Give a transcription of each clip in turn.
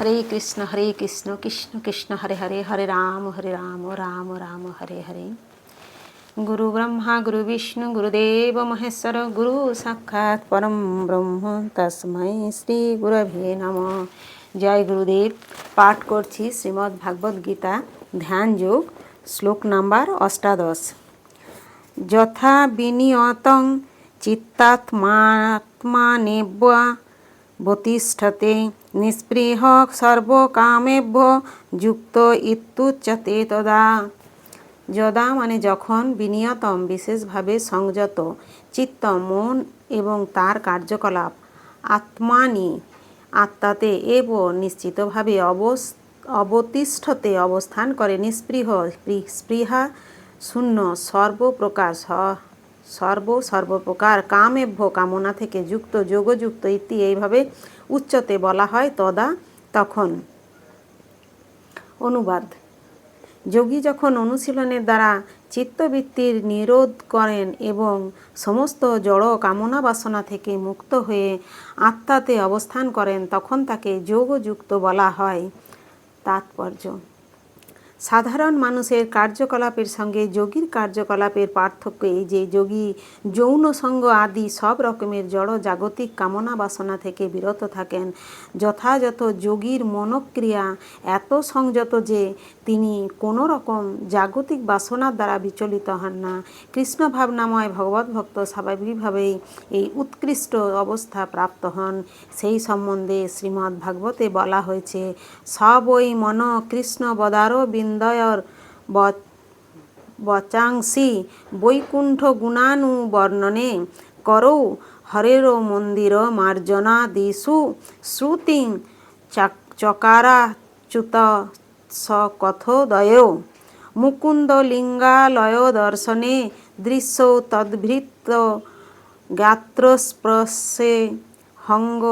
হরে কৃষ্ণ হরে কৃষ্ণ কৃষ্ণ কৃষ্ণ, হরে হরে হরে রাম হরে রাম রাম রাম, হরে হরে। গুরু ব্রহ্মা, গুরু বিষ্ণু গুরুদেব মহেশ্বর, গুরু সাক্ষাৎ পরম ব্রহ্ম, তস্মৈ শ্রী গুরভে নম। জয় গুরুদেব। পাঠ করছি শ্রীমদ্ ভাগবত গীতা ধ্যান যোগ, শ্লোক নাম্বার অষ্টাদশ। যথা বিনিয়তং চিত্তাত্মাত্মানেব্যা বতিষ্ঠতে নিস্পৃহ সর্বকামেভ্য যুক্ত ইত্যুচ্চতে তদা। যদা মানে যখন বিনিয়তম, বিশেষভাবে সংযত চিত্ত মন এবং তার কার্যকলাপ, আত্মানি, আত্মাতে এব নিশ্চিতভাবে অবস, অবতিষ্ঠতে অবস্থান করে নিস্পৃহ স্পৃহা, শূন্য, সর্বপ্রকার স- সর্ব সর্বপ্রকার কামেভ্য কামনা থেকে যুক্ত, যোগযুক্ত ইতি এইভাবে উচ্চতে বলা হয় তদা তখন। অনুবাদ। যোগী যখন অনুশীলনের দ্বারা চিত্তবৃত্তির নিরোধ করেন এবং সমস্ত জড় কামনা বাসনা থেকে মুক্ত হয়ে আত্মাতে অবস্থান করেন, তখন তাকে যোগযুক্ত বলা হয়। তাৎপর্য। সাধারণ মানুষের কার্যকলাপের সঙ্গে যোগীর কার্যকলাপের পার্থক্য এই যে যোগী, যৌন সঙ্গ আদি সব রকমের জড় জাগতিক কামনা বাসনা থেকে বিরত থাকেন। যথাযথ যোগীর মনোক্রিয়া এত সংযত যে তিনি কোনো রকম জাগতিক বাসনার দ্বারা বিচলিত হন না। কৃষ্ণ ভাবনাময় ভগবত ভক্ত স্বাভাবিকভাবেই এই উৎকৃষ্ট অবস্থা প্রাপ্ত হন। সেই সম্বন্ধে শ্রীমদ্ ভাগবতে বলা হয়েছে, সবই মন কৃষ্ণ বদারো ব- বচাংসি বৈকুণ্ঠ গুণানু বর্ণনে করৌ হরের মন্দির মার্জনা দিশু শ্রুতিং চাক- চকারাচ্যুত সকথোদয় মুকুন্দ লিঙ্গালয় দর্শনে দৃশ্য তদ্ভৃত গাত্রস্পর্শে হঙ্গ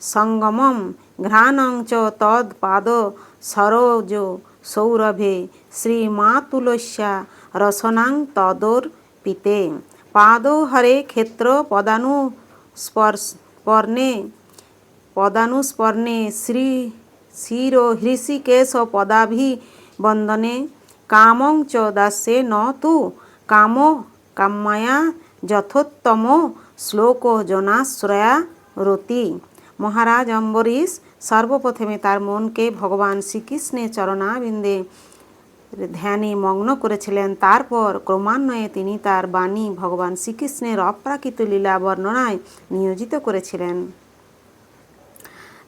সঙ্গমম ঘ্রাণং চ তদ পাদ সরোজ সৌরভে শ্রীমাতুলস্যা রসনাং তদর্পিতে পাদ হরে ক্ষেত্র পদানু স্পর্ণে পদানুস্পর্ণে শ্রী শির হৃষিকেশ পদাভিবন্দনে কামং চ দাস্যে ন তু কাম কাম্যয়া যথোত্তম শ্লোক জনাশ্রয়া রতি মহারাজ অম্বরীশ, সর্বপ্রথমে তার মনকে ভগবান শ্রীকৃষ্ণের চরণাবিন্দে ধ্যানে মগ্ন করেছিলেন। তারপর ক্রমান্বয়ে তিনি তার বাণী ভগবান শ্রীকৃষ্ণের অপ্রাকৃত লীলা বর্ণনায় নিয়োজিত করেছিলেন।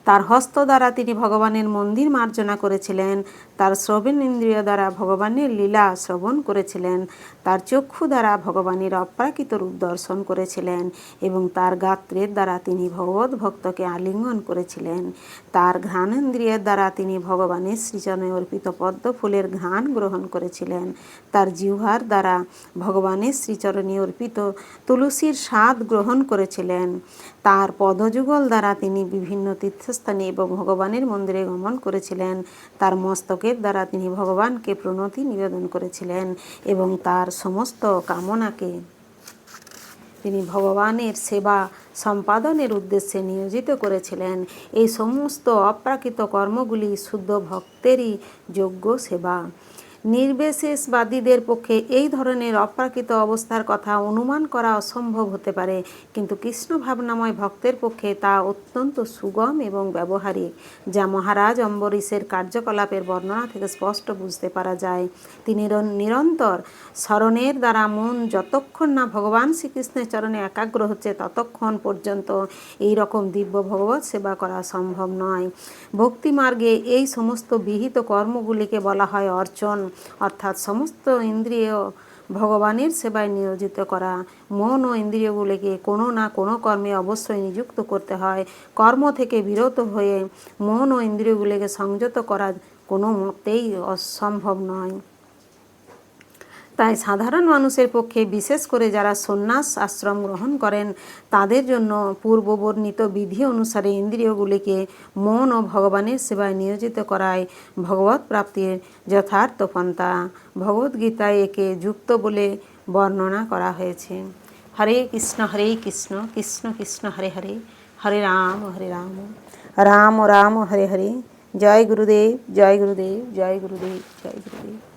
তার হস্ত দ্বারা তিনি ভগবানের মন্দির মার্জনা করেছিলেন। তার শ্রবণ ইন্দ্রিয় দ্বারা ভগবানের লীলা শ্রবণ করেছিলেন। তার চক্ষু দ্বারা ভগবানের অপ্রাকৃত রূপ দর্শন করেছিলেন এবং তার গাত্রের দ্বারা তিনি ভগবত ভক্তকে আলিঙ্গন করেছিলেন। তার ঘ্রাণেন্দ্রিয়ের দ্বারা তিনি ভগবানের শ্রীচরণে অর্পিত পদ্ম ফুলের ঘ্রাণ গ্রহণ করেছিলেন। তার জিহ্বার দ্বারা ভগবানের শ্রীচরণে অর্পিত তুলসীর স্বাদ গ্রহণ করেছিলেন। তার পদযুগল দ্বারা তিনি বিভিন্ন তীর্থস্থানে এবং ভগবানের মন্দিরে গমন করেছিলেন। তার মস্তকের দ্বারা তিনি ভগবানকে প্রণতি নিবেদন করেছিলেন এবং তার সমস্ত কামনাকে তিনি ভগবানের সেবা সম্পাদনের উদ্দেশ্যে নিয়োজিত করেছিলেন। এই সমস্ত অপ্রাকৃত কর্মগুলি শুদ্ধ ভক্তেরই যোগ্য সেবা। নির্বিশেষবাদীদের পক্ষে এই ধরনের অপ্রাকৃত অবস্থার কথা অনুমান করা অসম্ভব হতে পারে। কিন্তু কৃষ্ণ ভাবনাময় ভক্তের পক্ষে তা অত্যন্ত সুগম এবং ব্যবহারিক, যা মহারাজ অম্বরীশের কার্যকলাপের বর্ণনা থেকে স্পষ্ট বুঝতে পারা যায়। তিনি নিরন্তর স্মরণের দ্বারা মন যতক্ষণ না ভগবান শ্রীকৃষ্ণের চরণে একাগ্র হচ্ছে, ততক্ষণ পর্যন্ত এই রকম দিব্য ভগবত সেবা করা সম্ভব নয়। ভক্তি মার্গে এই সমস্ত বিহিত কর্মগুলিকে বলা হয় অর্চন। অর্থাৎ সমস্ত ইন্দ্রিয় ভগবানের সেবায় নিয়োজিত করা। মন ও ইন্দ্রিয়গুলিকে কোনো না কোনো কর্মে অবশ্যই নিযুক্ত করতে হয়। কর্ম থেকে বিরত হয়ে মন ও ইন্দ্রিয়গুলিকে সংযত করা কোনো মতেই অসম্ভব নয়। তাই সাধারণ মানুষের পক্ষে, বিশেষ করে যারা সন্ন্যাস আশ্রম গ্রহণ করেন, তাদের জন্য পূর্ববর্ণিত বিধি অনুসারে ইন্দ্রিয়গুলিকে মন ও ভগবানের সেবায় নিয়োজিত করায় ভগবত প্রাপ্তির যথার্থ পন্থা। ভগবদ্গীতায় একে যুক্ত বলে বর্ণনা করা হয়েছে। হরে কৃষ্ণ হরে কৃষ্ণ কৃষ্ণ কৃষ্ণ, হরে হরে হরে রাম হরে রাম। রাম রাম, হরে হরে। জয় গুরুদেব জয় গুরুদেব জয় গুরুদেব জয় গুরুদেব।